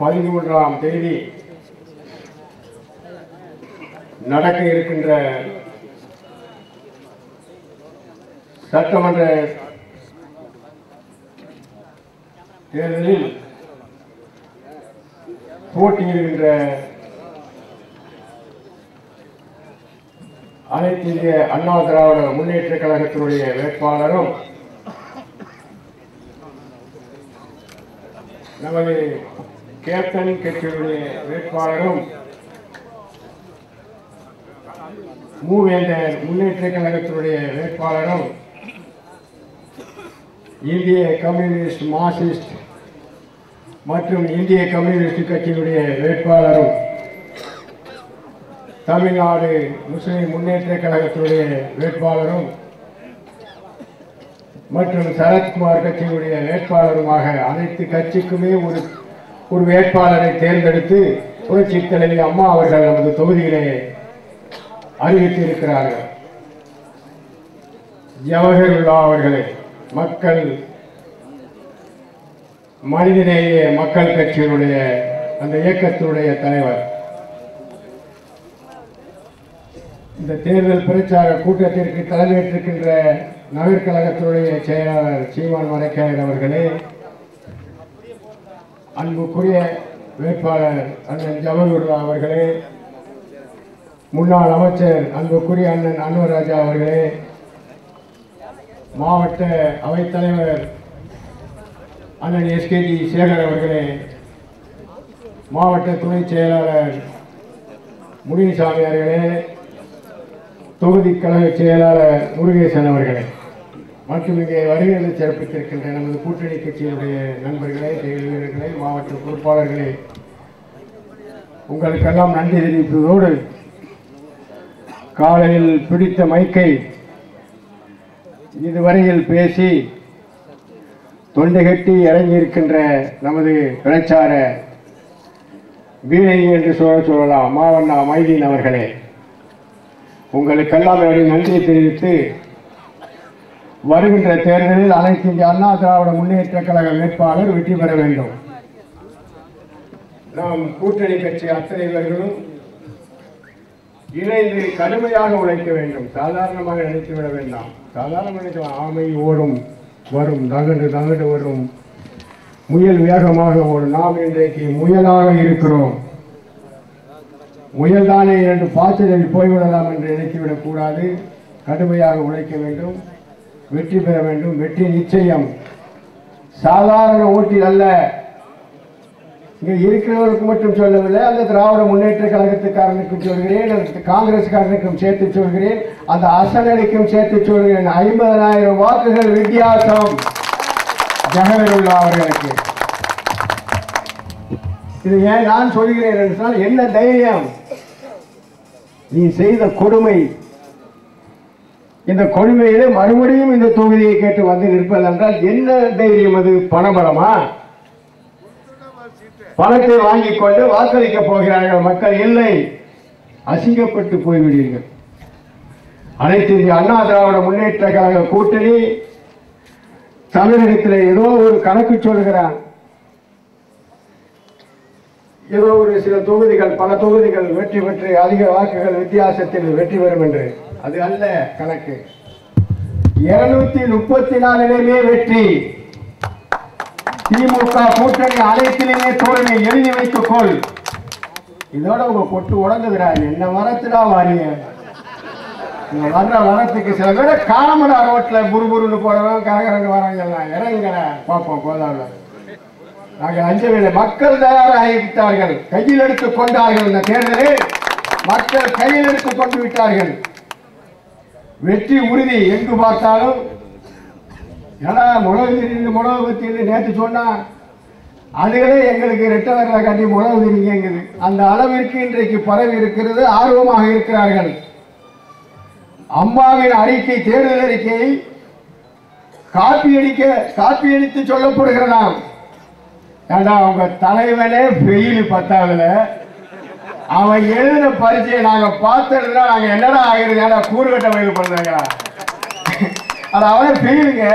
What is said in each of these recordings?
பதிமூன்றாம் தேதி நடக்க இருக்கின்ற சட்டமன்ற தேர்தலில் போட்டியிடுகின்ற அனைத்து இந்திய அண்ணா திராவிட முன்னேற்ற கழகத்தினுடைய வேட்பாளரும் நமது கேப்டன் கட்சியுடைய வேட்பாளரும் மூவேந்தர் முன்னேற்ற கழகத்தினுடைய வேட்பாளரும் இந்திய கம்யூனிஸ்ட் மார்க்சிஸ்ட் மற்றும் இந்திய கம்யூனிஸ்ட் கட்சியினுடைய வேட்பாளரும் தமிழ்நாடு முஸ்லிம் முன்னேற்ற கழகத்தினுடைய வேட்பாளரும் மற்றும் சரத்குமார் கட்சியினுடைய வேட்பாளருமாக அனைத்து கட்சிக்குமே ஒரு ஒரு வேட்பாளரை தேர்ந்தெடுத்து புரட்சி தலைவி அம்மா அவர்கள் நமது தொகுதியிலே அறிவித்திருக்கிறார்கள். ஜவஹர்லா அவர்களே மக்கள் மனிதநேய மக்கள் கட்சியினுடைய அந்த இயக்கத்தினுடைய தலைவர். இந்த தேர்தல் பிரச்சார கூட்டத்திற்கு தலைமையேற்றிருக்கின்ற நகர்கழகத்தினுடைய செயலாளர் சீமான் மரைக்காயர் அவர்களே அன்புக்குரிய வேட்பாளர் அண்ணன் ஜவஹர்லா அவர்களே முன்னாள் அமைச்சர் அன்புக்குரிய அண்ணன் அன்வராஜா அவர்களே மாவட்ட அவைத்தலைவர் அண்ணன் எஸ்கேடி சேகர் அவர்களே மாவட்ட துணை செயலாளர் முனிசாமி அவர்களே தொகுதி கழக செயலாளர் முருகேசன் அவர்களே. மற்றும் இங்கே வருகைகளை சிறப்பித்திருக்கின்ற நமது கூட்டணி கட்சியினுடைய நண்பர்களே செயல்வீரர்களே மாவட்ட பொறுப்பாளர்களே உங்களுக்கெல்லாம் நன்றி தெரிவிப்பதோடு காலையில் பிடித்த மைக்கை இதுவரையில் பேசி தொண்டை கட்டி இறங்கியிருக்கின்ற நமது பிரச்சார வீணை என்று சொல்ல சொல்லலாம். மாவண்ணா மைதீன் அவர்களே உங்களுக்கெல்லாம் என்னுடைய நன்றியை தெரிவித்து வருகின்ற தேர்தலில் அனைத்து இந்திய அண்ணா திராவிட முன்னேற்ற கழக வேட்பாளர் வெற்றி பெற வேண்டும். நாம் கூட்டணி கட்சி அத்தனை பேர்களும் இணைந்து கடுமையாக உழைக்க வேண்டும். சாதாரணமாக நினைத்து விட வேண்டாம். சாதாரண நினைக்கலாம் ஆமை ஓடும் வரும் தகடு தகடு வரும். முயல் வேகமாக ஓடும். நாம் இன்றைக்கு முயலாக இருக்கிறோம். முயல்தானே இரண்டு பாய்ச்சலில் போய்விடலாம் என்று நினைத்துவிடக் கூடாது கடுமையாக உழைக்க வேண்டும். வெற்றி பெற வேண்டும். வெற்றி நிச்சயம். சாதாரண ஓட்டில் அல்ல. இங்க இருக்கிறவருக்கு மட்டும் சொல்லவில்லை. அந்த திராவிட முன்னேற்ற கழகத்துக்காரனுக்கும் சொல்கிறேன். அந்த காங்கிரஸ்காரனுக்கும் சேர்த்து சொல்கிறேன். அந்த அசனடிக்கும் சேர்த்து சொல்கிறேன். ஐம்பதனாயிரம் வாக்குகள் வித்தியாசம். ஜெகவருல்லா அவர்களுக்கு. இது ஏன் நான் சொல்கிறேன் என்று சொன்னால் என்ன தைரியம்? நீ செய்த கொடுமை இந்த கொடுமையிலே மறுபடியும் இந்த தொகுதியை கேட்டு வந்து நிற்பது என்றால் என்ன தைரியம் அது? பணபலமா? பணத்தை வாங்கிக் கொண்டு வாக்களிக்க போகிறார்கள் மக்கள் இல்லை. அசிங்கப்பட்டு போய்விடுவீர்கள். அனைத்து இந்திய அண்ணா திராவிட முன்னேற்ற கழக கூட்டணி தமிழகத்தில் ஏதோ ஒரு கணக்கு சொல்கிறான் ஏதோ ஒரு சில தொகுதிகள் பல தொகுதிகள் வெற்றி பெற்று அதிக வாக்குகள் வித்தியாசத்தில் வெற்றி பெறும் என்று. அது அல்ல கணக்கு. இருநூத்தி முப்பத்தி நாலிலுமே வெற்றி. திமுக கூட்டணி அனைத்திலுமே தோல்வி எழுதி வைத்துக் கொள். இதோட உங்க கொட்டு உடங்குகிறாங்க என்ன வரத்துடா வாரிய? வர்ற வரத்துக்கு சில பேர் காமடா ரோட்ல புருபுருன்னு போறவங்க கரகரன்னு வராங்க எல்லாம் இறங்குற பார்ப்போம் கோதாவில் நாங்கள் அஞ்சவில்லை மக்கள் தயாராகிவிட்டார்கள் கையில் எடுத்துக் கொண்டார்கள் இந்த தேர்தலில் மக்கள் கையில் எடுத்துக் கொண்டு விட்டார்கள். வெற்றி உறுதி எங்கு பார்த்தாலும் ஏன்னா முழவு திரிந்து முழவு பத்தின்னு நேற்று சொன்னா அதுகளே எங்களுக்கு ரெட்ட கட்டி உழவு திரிங்குது அந்த அளவிற்கு இன்றைக்கு பரவி இருக்கிறது ஆர்வமாக இருக்கிறார்கள். அம்மாவின் அறிக்கை தேர்தல் அறிக்கையை காப்பி அடிக்க காப்பி அடித்து சொல்லப்படுகிறதாம். ஏண்டா அவங்க தலைவனே ஃபெயில் பத்தாவதுல அவன் எழுதின பரிச்சையை நாங்கள் பார்த்ததுல நாங்கள் என்னடா ஆகிறது ஏடா கூறுகட்ட வயது பண்ணுறாங்களா அது அவனே ஃபெயிலுங்க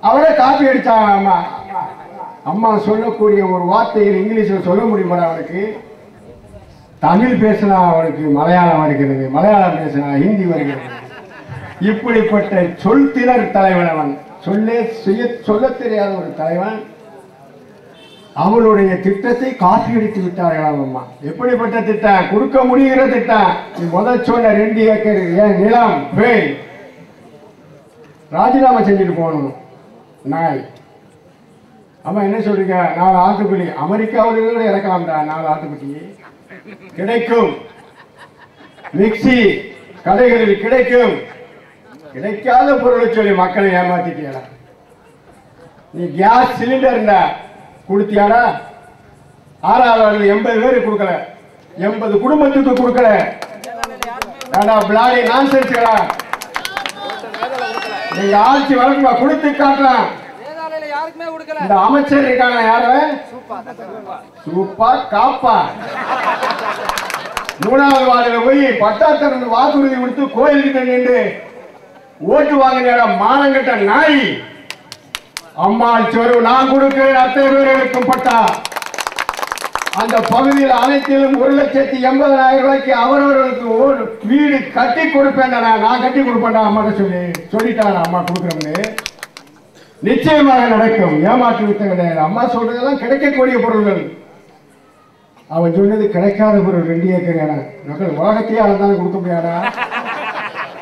அவரே காப்பி அடித்தாங்க அம்மா. அம்மா சொல்லக்கூடிய ஒரு வார்த்தையில் இங்கிலீஷில் சொல்ல முடியுமா அவனுக்கு தமிழ் பேசினா அவனுக்கு மலையாளம் வருகிறது மலையாளம் பேசினா ஹிந்தி வருகிறது. இப்படிப்பட்ட சொல் திணர் தலைவன் அவன். சொல்லே செய்ய சொல்லத் தெரியாத ஒரு தலைவன். அவளுடைய திட்டத்தை காப்பி அடித்து விட்டார்களாம் அம்மா எப்படிப்பட்ட திட்டம் கொடுக்க முடிகிற திட்டம் நீ முதல் சொன்ன ரெண்டு ஏக்கர். ஏன் நிலம்? பேய். ராஜினாமா செஞ்சுட்டு போகணும். நாய். அம்மா என்ன சொல்றீங்க? நாலு ஆட்டுக்குட்டி. அமெரிக்காவில் இறக்கலாம்டா நாலு ஆட்டுக்குட்டி. கிடைக்கும். மிக்சி. கடைகளில் கிடைக்கும். கிடைக்காத பொருளை சொல்லி மக்களை ஏமாத்திட்டீங்களா நீ கேஸ் சிலிண்டர்னா கொடுத்தியாடா? ஆறாவது எண்பது பேருக்கு கொடுக்கல. எண்பது குடும்பத்துக்கு கொடுக்கல. ஏடா பிளாடி நான்சென்ஸ்களா நீங்க ஆட்சி வழங்குமா கொடுத்து காட்டலாம் இந்த அமைச்சர் இருக்கான யாரு? சூப்பா காப்பா. மூணாவது வார்டில் போய் பட்டாத்திறந்து வாக்குறுதி கொடுத்து கோயிலுக்கு நின்று ஓட்டு வாங்கின மானங்கட்ட நாய். அம்மாள் சொரு நான் கொடுக்கிறேன். அத்தனை பேர்களுக்கும் பட்டா. அந்த பகுதியில் அனைத்திலும் ஒரு லட்சத்தி எண்பதாயிரம் ரூபாய்க்கு அவரவர்களுக்கு ஒரு வீடு கட்டி கொடுப்பேன். நான் கட்டி கொடுப்பேன்டா அம்மாட்ட சொல்லி. சொல்லிட்டாரு அம்மா கொடுக்குறோம்னு நிச்சயமாக நடக்கும். ஏமாற்று வித்த கிடையாது. அம்மா சொல்றதெல்லாம் கிடைக்கக்கூடிய பொருள்கள். அவன் சொன்னது கிடைக்காத பொருள் ரெண்டு ஏக்கர் இடம் மக்கள் உலகத்தையே அளந்தாலும் கொடுக்க முடியாதா?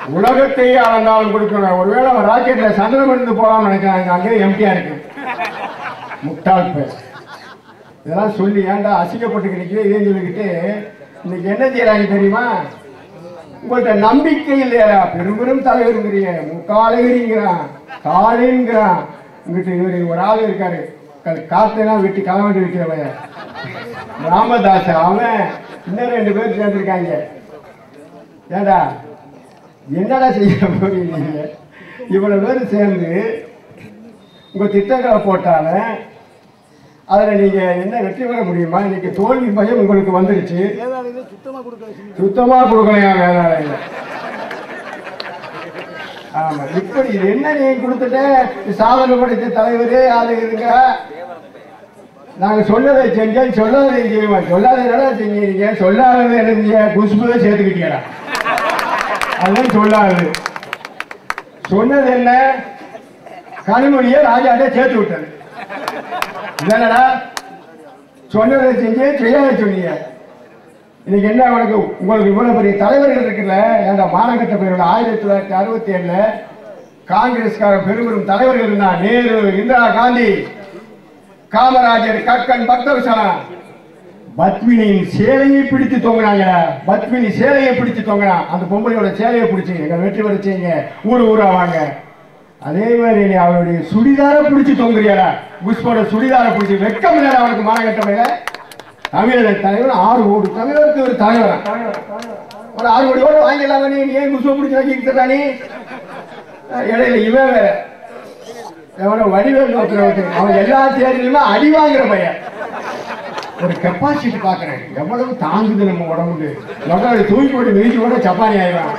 உலகத்தையே அளந்தாலும் கொடுக்கணும் ஒருவேளை அவன் ராக்கெட்ல சந்திரன் இருந்து போகலாம்னு நினைக்கிறாங்க அங்கே எம்டியா இருக்கு. முட்டாள் பேர். இதெல்லாம் சொல்லி ஏன்டா அசிங்கப்பட்டு கிடைக்கல இதே சொல்லிக்கிட்டு இன்னைக்கு என்ன செய்யறாங்க தெரியுமா? உங்கள்கிட்ட நம்பிக்கை இல்லையா பெரும் பெரும் தலைவருங்கிறீங்க. முக்காலகிரிங்கிறான் காலிங்கிறான். இங்கிட்டு இவர் ஒரு ஆள் இருக்காரு. காத்தெல்லாம் வெட்டி களவெட்டி வைக்கிறவன். ராமதாஸ் அவன். இன்னும் ரெண்டு பேர் சேர்ந்துருக்காங்க. ஏடா என்னடா செய்ய போறீங்க? நீங்க? இவ்வளவு பேர் சேர்ந்து உங்க திட்டங்களை போட்டாலும் அதுல நீங்க என்ன வெற்றி பெற முடியுமா? இன்னைக்கு தோல்வி பயம் உங்களுக்கு வந்துருச்சு. சுத்தமா கொடுக்கலையா வேதாளையில ஆமா இப்படி இது என்ன நீ கொடுத்துட்டு? சாதனை படைத்த தலைவரே அது இருங்க. நாங்க சொன்னதை செஞ்சேன் சொல்லாததை செய்யுமா சொல்லாததுனால செஞ்சீங்க? சொல்லாததை எழுதிய குஷ்புவை சேர்த்துக்கிட்டீங்களா அதுவும் சொல்லாது. சொன்னது என்ன கனிமொழியை ராஜாட்ட சேர்த்து விட்டது. இதனடா சொன்னதை செஞ்சு செய்யாத சொன்னீங்க இன்னைக்கு என்ன உனக்கு? உங்களுக்கு இவ்வளவு பெரிய தலைவர்கள் இருக்குல்ல? ஏன்டா மாநகட்ட பேரோட ஆயிரத்தி தொள்ளாயிரத்தி அறுபத்தி ஏழுல காங்கிரஸ்கார பெரும்பெரும் தலைவர்கள் இருந்தா நேரு இந்திரா காந்தி காமராஜர் கக்கன் பக்தவசலம் பத்மினியின் சேலையை பிடித்து தொங்கினாங்க பத்மினி சேலையை பிடித்து தொங்கினான் அந்த பொம்பளையோட சேலையை பிடிச்சி எங்க வெற்றி வரைச்சீங்க ஊர் ஊரா வாங்க. அதே மாதிரி நீ அவளுடைய சுடிதார பிடிச்சி தொங்குறியாடா புஷ்போட சுடிதார பிடிச்சி வெட்கம் இல்லடா அவனுக்கு மாநகட்ட மேல தமிழக தலைவர் ஆறு கோடி தமிழருக்கு ஒரு தலைவர்? ஒரு ஆறு கோடி ஓட்டு வாங்கிடலாமா நீ? ஏன் புஷ்பம் பிடிச்சி வாங்கிக்கிட்டா நீ? இடையில இவன் வேற. எவனோ வடிவேல் நோக்கிற அவன் எல்லா தேர்தலுமே அடி வாங்குற பையன். ஒரு கெப்பாசிட்டி பார்க்குறேன். எவ்வளவு தாங்குது நம்ம உடம்புக்கு? மக்கள் தூக்கி போட்டு மிதிச்சு கூட சப்பானி ஆயிடும்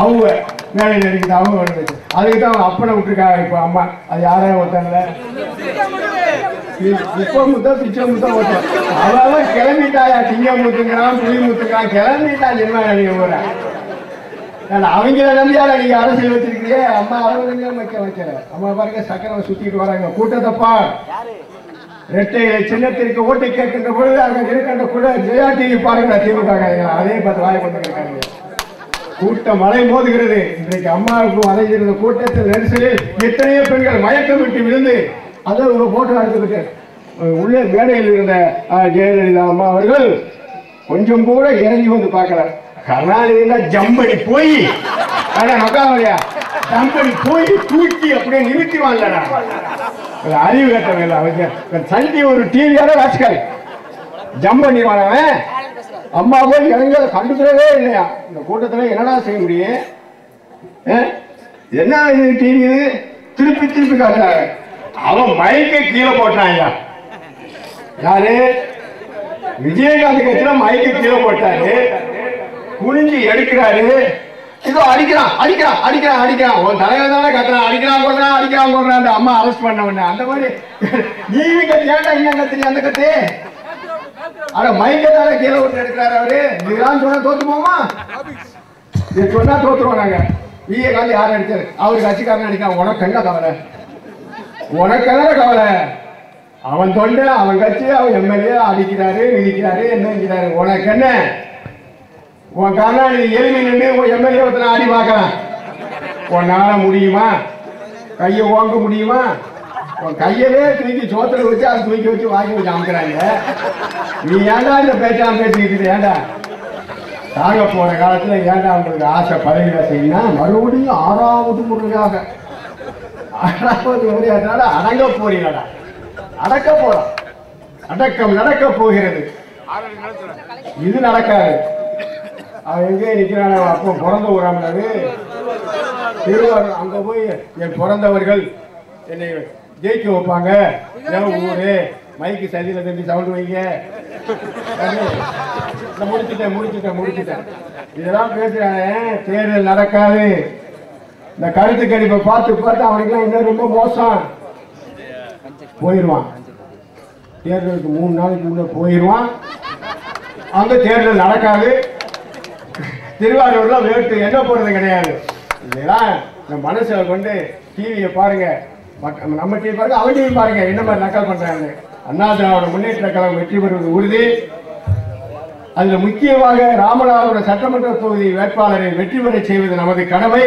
அவங்க மேலே நடிக்குது அவங்க வந்து அதுக்கு தான் அப்பனை விட்டுருக்காங்க இப்போ அம்மா. அது யாரும் ஒருத்தன்ல இப்போ முத்தா பிச்சை முத்தா ஒருத்தன். அவன் கிளம்பிட்டாயா? திங்க முத்துங்கிறான் புளி முத்துக்கிறான் கிளம்பிட்டா என்ன நீங்க போற? ஏன்னா அவங்கள நம்பியால நீங்க அரசியல் வச்சிருக்கீங்க அம்மா அவங்க வைக்க வைக்கல. அம்மா பாருங்க சக்கரம் சுத்திட்டு வராங்க. கூட்டத்தப்பா இரட்டை சின்னத்திற்கு ஓட்டை கேட்கின்ற பொழுது அங்க இருக்கின்ற கூட ஜெயா டிவி பாருங்க திமுக அதே பார்த்து வாய் கொண்டு கூட்டம் மலை மோதுகிறது. இன்றைக்கு அம்மாவுக்கு அலைஞ்சிருந்த கூட்டத்தில் நெரிசலில் எத்தனையோ பெண்கள் மயக்கம் விட்டு விழுந்து அதை ஒரு போட்டோ எடுத்துக்கிட்டு உள்ளே மேடையில் இருந்த ஜெயலலிதா அம்மா அவர்கள் கொஞ்சம் கூட இறங்கி வந்து பார்க்கல. கருணாநிதினா ஜம்படி போய். ஆனா நக்காமலையா ஜம்படி போய் தூக்கி அப்படியே நிறுத்தி வாங்கலடா அறிவு கட்டவில்லை அவங்க சந்தி ஒரு டிவியோட ராஜ்காரி. ஜம்ப் பண்ணிடுவானவன் அம்மா போய் இறங்க கண்டுக்கிறதே இல்லையா? இந்த கூட்டத்தில் என்னடா செய்ய முடியும்? ஆ? என்ன இது டிவி திருப்பி திருப்பி காட்டுறாங்க. அவன் மைக்கை கீழே போட்டான் யாரு? விஜயகாந்த் கட்சியில மைக்கை கீழே போட்டாரு. குனிஞ்சு எடுக்கிறாரு. இதோ அடிக்கிறான் அடிக்கிறான் அடிக்கிறான் அடிக்கிறான். உன் தலைவர் தானே கத்துறான். அடிக்கிறான் கொள்றான் அடிக்கிறான் கொள்றான் அந்த அம்மா அரெஸ்ட் பண்ண உடனே அந்த மாதிரி. நீ கத்தி ஏன்டா இங்க கத்துறீங்க அந்த கத்து? அட மைக்கத்தால கீழே விட்டு எடுக்கிறாரு அவரு. இதெல்லாம் சொன்னா தோத்து போமா இது சொன்னா தோத்துருவோம் நாங்க. ஈய காந்தி யார் அடிச்சாரு? அவரு கட்சிக்காரன் அடிக்கிறான். உனக்கு என்ன கவலை? உனக்கு என்ன கவலை? அவன் தொண்டை அவன் கட்சி அவன் எம்எல்ஏ அடிக்கிறாரு மிதிக்கிறாரு நினைக்கிறாரு உனக்கு என்ன? உன் கருணாநிதி எளிமை நின்று உன் எம்எல்ஏ ஒருத்தனை ஆடி பார்க்கலாம் உன்னால முடியுமா? கையை ஓங்க முடியுமா? உன் கையவே தூக்கி சோத்துல வச்சு அதை தூக்கி வச்சு வாங்கி வச்சு அமைக்கிறாங்க. நீ ஏண்டா இந்த பேச்சாம் பேசிக்கிட்டு ஏன்டா? தாங்க போற காலத்துல ஏன்டா உங்களுக்கு ஆசை பதவியில செய்யணும் மறுபடியும் ஆறாவது முறையாக. ஆறாவது முறையாதனால அடங்க போறீங்களா அடக்க போறோம். அடக்கம் நடக்க போகிறது. இது நடக்காது. அவன் எங்கே நிற்கிறான் அப்போ பிறந்த ஊராமது திருவாரூர் அங்கே போய் என் பிறந்தவர்கள் என்னை ஜெயிக்க வைப்பாங்க. என் ஊரு? மைக்கு சதியில தம்பி சவுண்ட் வைங்க. நான் முடிச்சுட்டேன் முடிச்சுட்டேன் முடிச்சுட்டேன். இதெல்லாம் பேசுறானே தேர்தல் நடக்காது. இந்த கருத்து கணிப்பை பார்த்து பார்த்து அவனுக்குலாம் இன்னும் ரொம்ப மோசம். போயிடுவான் தேர்தலுக்கு மூணு நாளைக்கு முன்னே போயிடுவான் அங்கே தேர்தல் நடக்காது. திருவாரூர்ல வேட்டு என்ன போடுறது கிடையாது. இதெல்லாம் இந்த மனசுல கொண்டு டிவியை பாருங்க. நம்ம டிவி பாருங்க அவங்க டிவி பாருங்க என்ன மாதிரி நக்கல் பண்றாங்க அண்ணா திராவிட முன்னேற்ற கழகம் வெற்றி பெறுவது உறுதி. அதுல முக்கியமாக ராமநாதபுரம் சட்டமன்ற தொகுதி வேட்பாளரை வெற்றி பெற செய்வது நமது கடமை.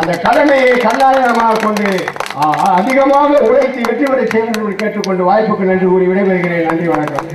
அந்த கடமையை கல்லாயமாக கொண்டு அதிகமாக உழைத்து வெற்றி பெற செய்வது கேட்டுக்கொண்டு வாய்ப்புக்கு நன்றி கூறி விடைபெறுகிறேன். நன்றி வணக்கம்.